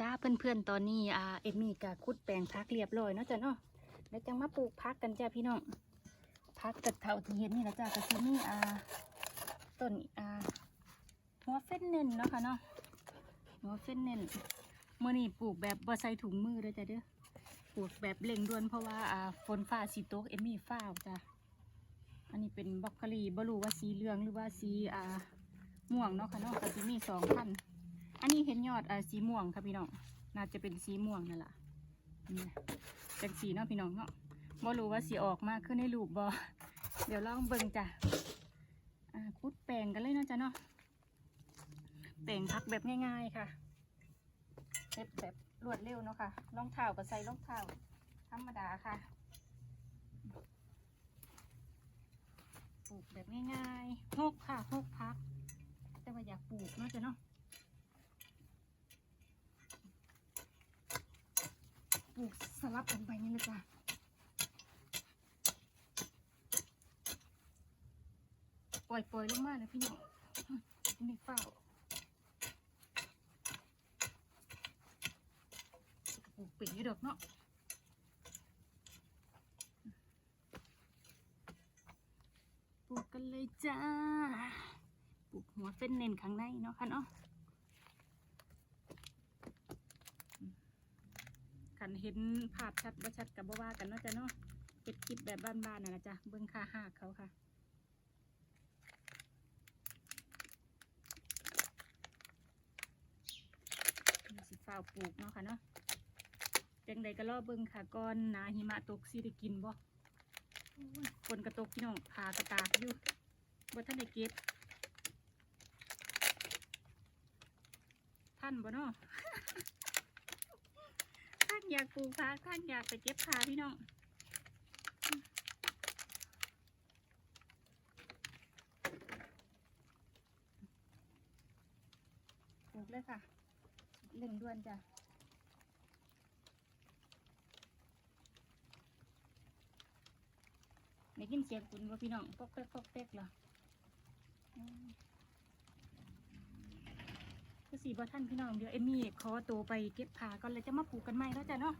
จ้าเพื่อนๆตอนนี้อ่าเอมมี่กับคุดแปลงพักเรียบร้อยเนาะจ้ะเนาะแล้วจังมาปลูกพักกันจ้าพี่น้องพักกัดเท่าที่เห็นนี่แหละจ้ากระซีนี่อ่าต้นอ่าหัวเฟ้นเน่นเนาะค่ะเนาะหัวเฟ้นเน่นเมื่อนี้ปลูกแบบบ่ใส่ถุงมือเลยจ้ะเด้อปลูกแบบเร่งด่วนเพราะว่าอ่าฝนฟ้าสีตกเอมมี่ฟ้าจ้ะอันนี้เป็นบล็อกโคลีบ่รู้ว่าสีเหลืองหรือว่าสีอ่าม่วงเนาะค่ะเนาะก็จะมีสองพัน อันนี้เห็นยอดอ่าสีม่วงค่ะพี่น้อง น่าจะเป็นสีม่วงนั่นแหละจังสีเนาะพี่น้องเนาะบ่รู้ว่าสีออกมากขึ้นในรูปบ่เดี๋ยวลองเบิ่งจ้ะคุดแปลงกันเลยนาะจ้ะเนาะแปลงพักแบบง่ายๆค่ะเฮ็ดแบบรวดเร็วเนาะค่ะรองเท้าก็ใส่รองเท้าธรรมดาค่ะปลูกแบบง่ายๆหกค่ะหกพัก แต่ว่าอยากปลูกเนาะจ้ะเนาะ ลูกสลับกันไปนี่เลยจ้ะปล่อยปล่อยลงมาเลยพี่น้องไม่เฝ้าปลูกป็นอยู่ดอกเนาะปลูกกันเลยจ้า ปลูกหัวเป็นเน้นข้างในเนาะค่ะเนาะ นเห็นภาพชัดบ่ชัดกับบ่ว่ากันเนาะจ้ะเนาะเก็บคลิปแบบบ้านๆน่ะนะจ๊ะเบิ่งค่าหากเขาค่ะนี่สิฟ้าปลูกเนาะค่ะเนาะจังใดก็รอเบิ่งค่ะก่อนนาหิมะตกสิได้กินบ่โอ้ยฝนกระตกพี่น้องพากระตากอยู่บ่ทันได้เก็บท่านบ่เนาะ อยากปลูกพักท่านอยากไปเก็บขาพี่น้องปลูกเลยค่ะเร่งด่วนจ้ะได้ยินเสียงคุณว่าพี่น้องปอกเป๊กปอกเป๊กเหรอ อืมคือสีบ่ท่านพี่น้องเดี๋ยวเอมมี่ขอตัวไปเก็บผาก่อนเลยจะมาปลูกกันใหม่แล้วจ้ะเนาะ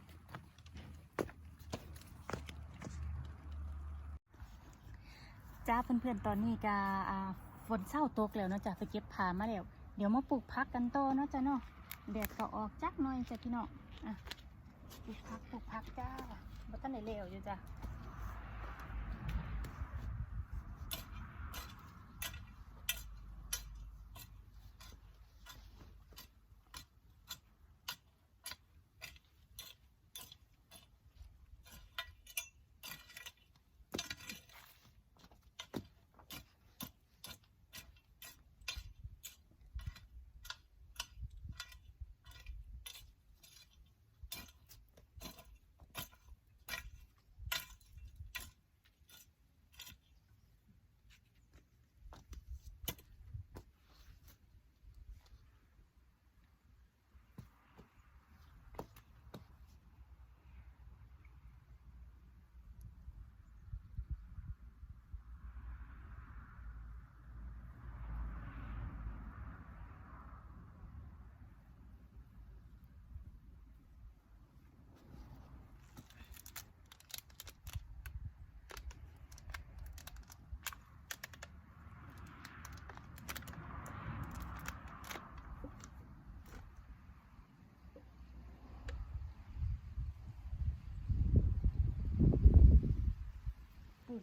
จ้าเพื่อนๆตอนนี้กาฝนเศร้าตกแล้วเนาะจ้ะไปเก็บผามาแล้วเดี๋ยวมาปลูกพักกันโตเนาะจ้ะเนาะแดดก็ออกจักหน่อยจ้ะพี่น้องอะปลูกพักปลูกพักจ้าบ่ทันได้แล้วอยู่จ้ะ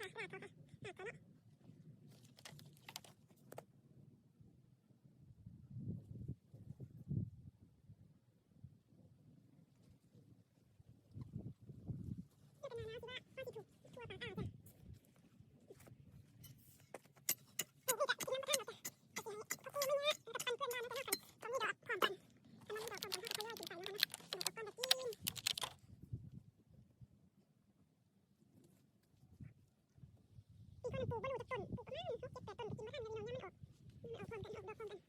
这个奶奶是个好地主，我爸二儿。 นปลูกไม่รู้จักต้นปลูกประมาณหกเจ็ดแปดต้นก็กินมาทันเลยพี่น้องยังไม่ออกมันออกพร้อมกันออกดอกพร้อมกันดิน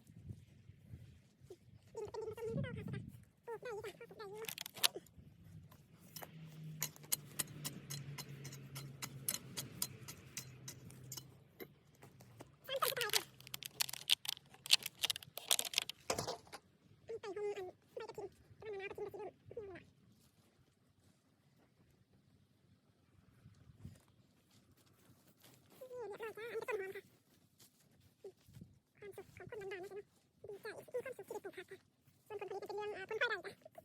ก็เป็นดินผสมดินที่เราค่ะปลูกได้อยู่จ้ะปลูกได้อยู่ตามต้นสบายค่ะมีไต่หงอันใบกระถิ่นกระมะนาวกระถิ่นกระถิ่นเริ่มเหี่ยวละนี่เรียบร้อยจ้าอันนี้ต้นหอมค่ะ ความสุขของคนบ้านๆนะจ๊ะเนาะดีใจมีความสุขที่ได้ปลูกผักค่ะส่วนผลผลิตก็เป็นเรื่องอ่าผลพลอยได้จ้ะ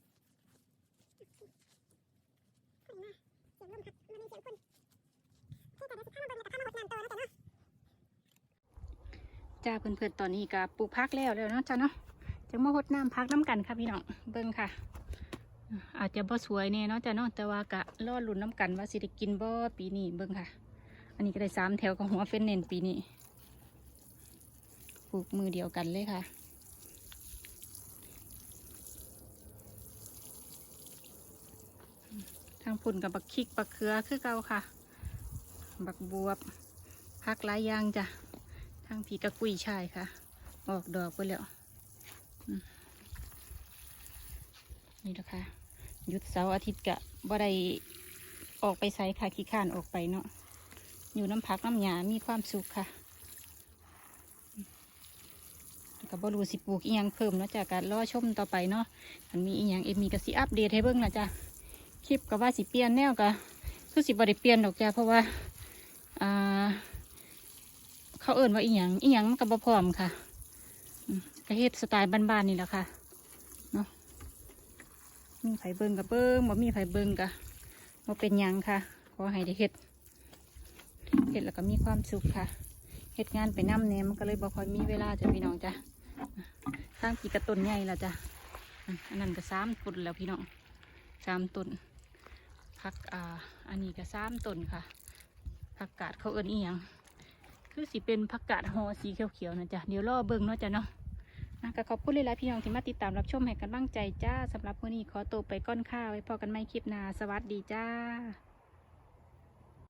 คนมาเสียงลมพัดมันมีเสียงคนที่แต่ละสิบห้ามาเบิ่งแล้วก็ข้ามาหดน้ำต่อนะจ๊ะเนาะจ้าเพื่อนๆตอนนี้ก็ปลูกพักแล้วแล้วเนาะจ้าเนาะจังมาหดน้ำพักน้ำกันค่ะพี่น้องเบิ่งค่ะ อาจจะบ่สวยแน่เนาะจ้าเนาะแต่ว่ากะรอหลุนน้ำกันว่าสิได้กินบ่ปีนี้เบิ่งค่ะ อันนี้ก็ได้สามแถวกับหัวเฟ้นเน้นปีนี้ ลูกมือเดียวกันเลยค่ะ ทางพุ่นกับบักคิกบักเขือคือเก่าค่ะ บักบวบพักหลายอย่างจ้ะ ทางผีกระกุยชายค่ะ ออกดอกไปแล้ว นี่แหละค่ะ หยุดเสาร์อาทิตย์กะบ่ได้ออกไปไสค่ะขี้ข้านออกไปเนาะอยู่น้ำพักน้ำหยามีความสุขค่ะแล้ว ก็บ่รู้สิปลูกอีหยังเพิ่มเนาะจากการรอชมต่อไปเนาะมันมีอีหยังเอ็มมีก็สิอัปเดตให้เบิ่งนะจ้ะคลิปก็ว่าสิเปลี่ยนแนวก็คือสิบ่ได้เปลี่ยนดอกจ้ะเพราะว่าอ่าเขาเอิ่นว่าอีหยังอีหยังมันกับบพร้อมค่ะอืมก็เฮ็ดสไตล์บ้านๆนี่แหละค่ะเนาะมีไผ่เบิ่งกับเบิ่งบ่มีไผ่เบิ่งกะบ่เป็นหยังค่ะขอให้ได้เฮ็ดเฮ็ดแล้วก็มีความสุขค่ะเฮ็ดงานไปน้ำเนี่ยมันก็เลยบ่ค่อยมีเวลาจะพี่น้องจ้ะ สร้างกี่กระต้นใหญ่และจ้ะอันนั้นก็สามต้นแล้วพี่น้องสามต้นผักอ่าอันนี้ก็สามต้นค่ะผักกาดเขาเอิ้นอีหยังคือสิเป็นผักกาดหอสีเขียวๆนะจ๊ะเดี๋ยวรอเบิ่งเนาะจ้ะเนาะอะก็ขอบคุณหลายๆพี่น้องที่มาติดตามรับชมให้กันบ้างใจจ้าสำหรับวันนี้ขอตัวไปก้อนข้าวไว้พอกันไม่คลิปหน้าสวัสดีจ้า